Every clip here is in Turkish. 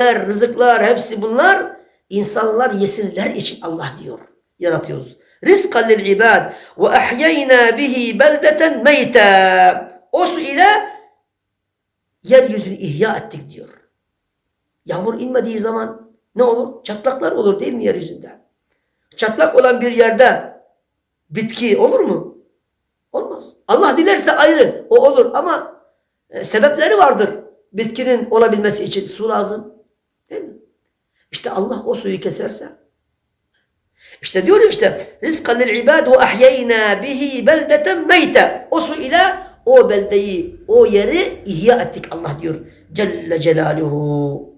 rızıklar hepsi bunlar insanlar yesinler için Allah diyor. Yaratıyoruz. Rizkan lil ibad ve ahyayna bihi beldeten meyta. O su ile yeryüzünü ihya ettik diyor. Yağmur inmediği zaman ne olur? Çatlaklar olur değil mi yeryüzünde? Çatlak olan bir yerde bitki olur mu? Olmaz. Allah dilerse ayrı o olur ama e, sebepleri vardır. Bitkinin olabilmesi için su lazım. İşte Allah o suyu keserse işte diyor işte rizkan lil ibad ve ahyayna bihi beldeten meyte. O su ile o beldeyi, o yeri ihya ettik Allah diyor. Celle Celaluhu.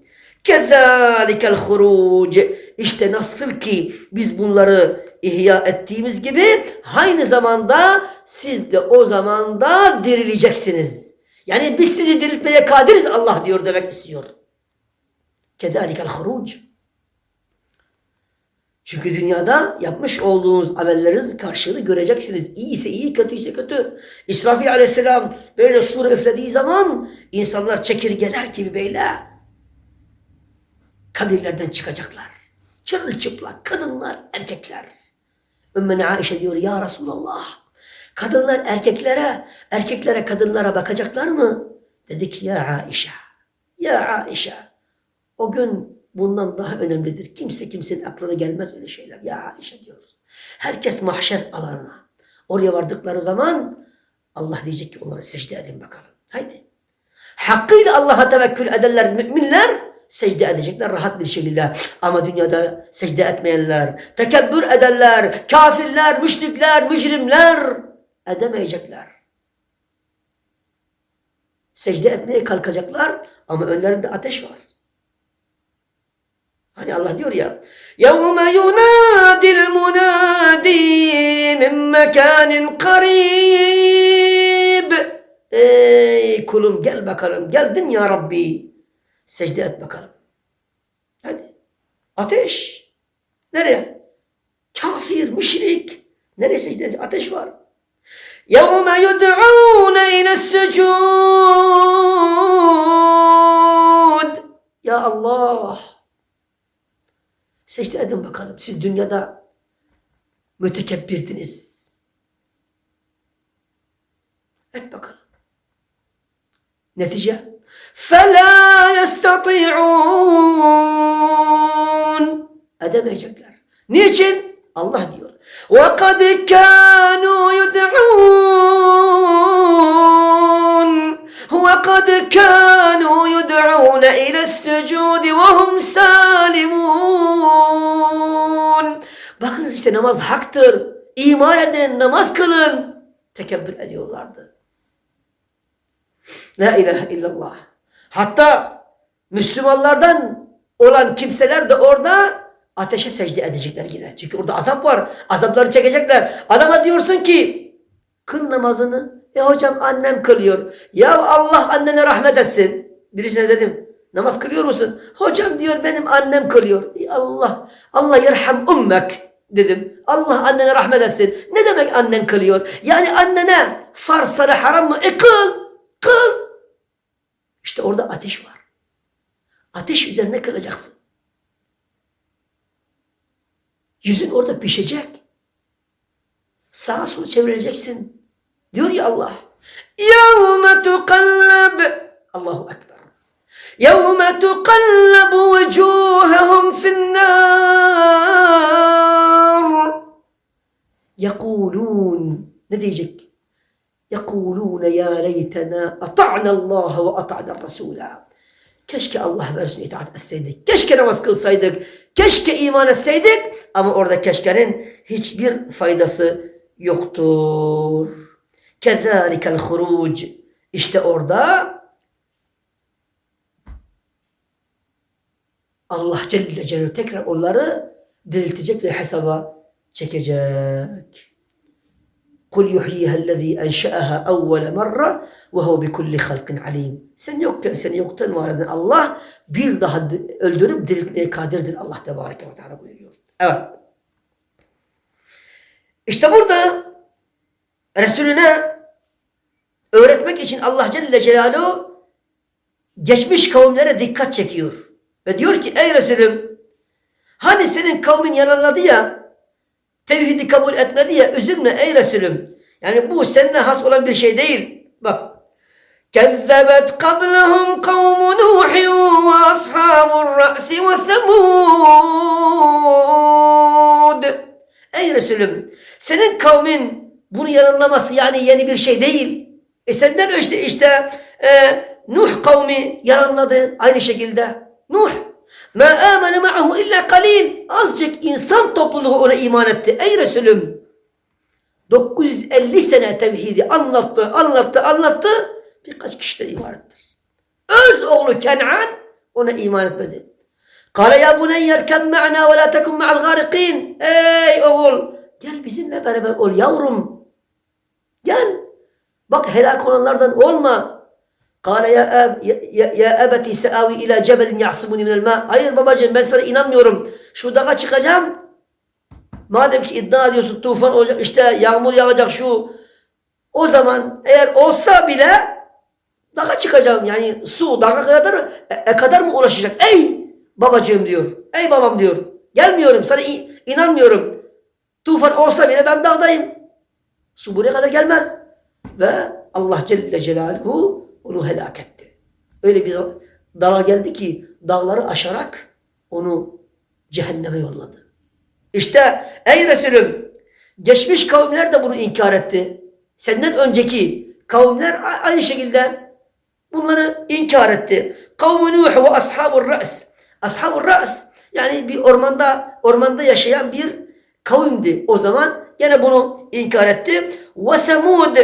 Kezalikel huruc. İşte nasıl ki biz bunları ihya ettiğimiz gibi aynı zamanda siz de o zamanda dirileceksiniz. Yani biz sizi diriltmeye kadiriz Allah diyor demek istiyor. Kezalikel huruc. Çünkü dünyada yapmış olduğunuz amelleriniz karşılığını göreceksiniz. İyiyse iyi, kötüyse kötü. İsrafil aleyhisselam böyle sure üflediği zaman insanlar çekirgeler gibi böyle kabirlerden çıkacaklar. Çırılçıplak kadınlar, erkekler. Ümmüne Aişe diyor ya Resulallah. Kadınlar erkeklere, erkeklere kadınlara bakacaklar mı? Dedik ya Aişe. Ya Aişe. O gün bundan daha önemlidir. Kimse kimsenin aklına gelmez öyle şeyler. Ya Aişe diyor. Herkes mahşer alanına. Oraya vardıkları zaman Allah diyecek ki onlara secde edin bakalım. Haydi. Hakkıyla Allah'a tevekkül edenler müminler secde edecekler rahat bir şekilde. Ama dünyada secde etmeyenler, tekebbür edenler, kafirler, müşrikler, mücrimler edemeyecekler. Secde etmeye kalkacaklar ama önlerinde ateş var. Hani Allah diyor ya يَوْمَ يُنَادِ الْمُنَادِي مِنْ مَكَانٍ قَرِيبٍ Ey kulum gel bakalım. Geldim ya Rabbi. Secde et bakalım. Hadi. Ateş. Nereye? Kafir, müşrik. Nereye secde edecek? Ateş var. يَوْمَ يُدْعُونَ اِلَى السُّجُودِ Ya Allah. Secde edin bakalım. Siz dünyada mütekebbirdiniz. Et bakalım. Netice? فَلَا يَسْتَطِيعُونَ Edemeyecekler. Niçin? Allah diyor. وَقَدْ كَانُوا يُدْعُونَ وَقَدْ كَانُوا يُدْعُونَ إِلَى السُّجُودِ وَهُمْ سَالِمُونَ Bakınız işte namaz haktır. İman edin, namaz kılın. Tekebbür ediyorlardı. La ilahe illallah. Hatta Müslümanlardan olan kimseler de orada ateşe secde edecekler yine. Çünkü orada azap var. Azapları çekecekler. Adama diyorsun ki kıl namazını. E hocam annem kılıyor. Ya Allah annene rahmet etsin. Birisine dedim namaz kılıyor musun? Hocam diyor benim annem kılıyor. E Allah Allah yerham ummek dedim. Allah annene rahmet etsin. Ne demek annen kılıyor? Yani annene farz sana haram mı? E kıl. Kıl. İşte orada ateş var. Ateş üzerine kılacaksın. Yüzün orada pişecek. Sağa sola çevireceksin. Diyor ya Allah. يَوْمَ تُقَلَّبْ Allahu Ekber. يَوْمَ تُقَلَّبُ وُجُوهَهُمْ فِي النَّارِ يَقُولُونَ Ne diyecek? يَقُولُونَ يَا لَيْتَنَا أَطَعْنَا اللّٰهَ وَأَطَعْنَا الرَّسُولَ Keşke Allah ve Resulüne itaat etseydik. Keşke namaz kılsaydık. Keşke iman etseydik. Ama orada keşkenin hiçbir faydası yoktur. Kezalikel huruc. İşte orada Allah Celle Celaluhu tekrar onları diriltecek ve hesaba çekecek. Kul yuhyiha ellezî enşe'aha evvele merre ve hu bi kulli halkin alim. Sen yokken seni yoktan var eden Allah bir daha öldürüp diriltmeye kadirdir Allah Tebareke ve Teala buyuruyor. Evet. İşte burada Resulüne öğretmek için Allah Celle Celaluhu geçmiş kavimlere dikkat çekiyor. Ve diyor ki ey Resulüm hani senin kavmin yalanladı ya tevhidi kabul etmedi ya üzülme ey Resulüm. Yani bu seninle has olan bir şey değil. Bak. Kezzebet kablehum kavmu Nuhin ve ashabur ra'si ve semud. Ey Resulüm senin kavmin bunu yalanlaması yani yeni bir şey değil. E senden işte, işte e, Nuh kavmi yalanladı aynı şekilde. Nuh ma amene ma'ahu illa kalil. Azıcık insan topluluğu ona iman etti. Ey Resulüm 950 sene tevhidi anlattı, anlattı, anlattı. Birkaç kişiden ibarettir. Öz oğlu Kenan ona iman etmedi. Kale ya buneyye erken ma'na ve la tekun ma'al garikin. Ey oğul gel bizimle beraber ol yavrum. Gel. Bak helak olanlardan olma. Kale ya, ya, ya, ebeti seavi ila cebelin ya'simuni minel ma. Hayır babacığım ben sana inanmıyorum. Şu dağa çıkacağım. Madem ki iddia ediyorsun tufan olacak işte yağmur yağacak şu. O zaman eğer olsa bile dağa çıkacağım. Yani su dağa kadar, e, e, kadar mı ulaşacak? Ey babacığım diyor. Ey babam diyor. Gelmiyorum sana inanmıyorum. Tufan olsa bile ben dağdayım. Su buraya kadar gelmez. Ve Allah Celle Celaluhu onu helak etti. Öyle bir dala geldi ki dağları aşarak onu cehenneme yolladı. İşte ey Resulüm geçmiş kavimler de bunu inkar etti. Senden önceki kavimler aynı şekilde bunları inkar etti. Kavmu Nuh ve ashabur ra's. Ashabur ra's yani bir ormanda ormanda yaşayan bir kavimdi. O zaman gene bunu inkar etti. Ve Semud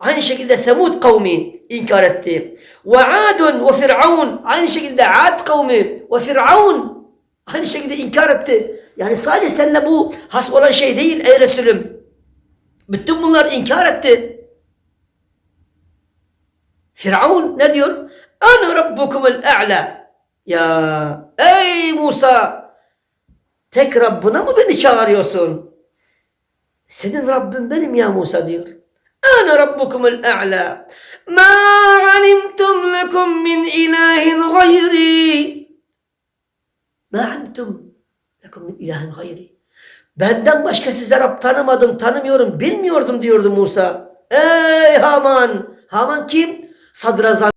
aynı şekilde Semud kavmi inkar etti. Ve Adun ve Firavun aynı şekilde Ad kavmi ve Firavun aynı şekilde inkar etti. Yani sadece seninle bu has olan şey değil ey Resulüm. Bütün bunlar inkar etti. Firavun ne diyor? Ana rabbukumul a'la. Ya ey Musa tek Rabbına mı beni çağırıyorsun? Senin Rabbin benim ya Musa diyor. Ana rabbukumul a'la. Ma alimtum lekum min ilahin gayri. Ma alimtum lekum min ilahin gayri. Benden başka size Rab tanımadım, tanımıyorum, bilmiyordum diyordu Musa. Ey Haman! Haman kim? Sadrazam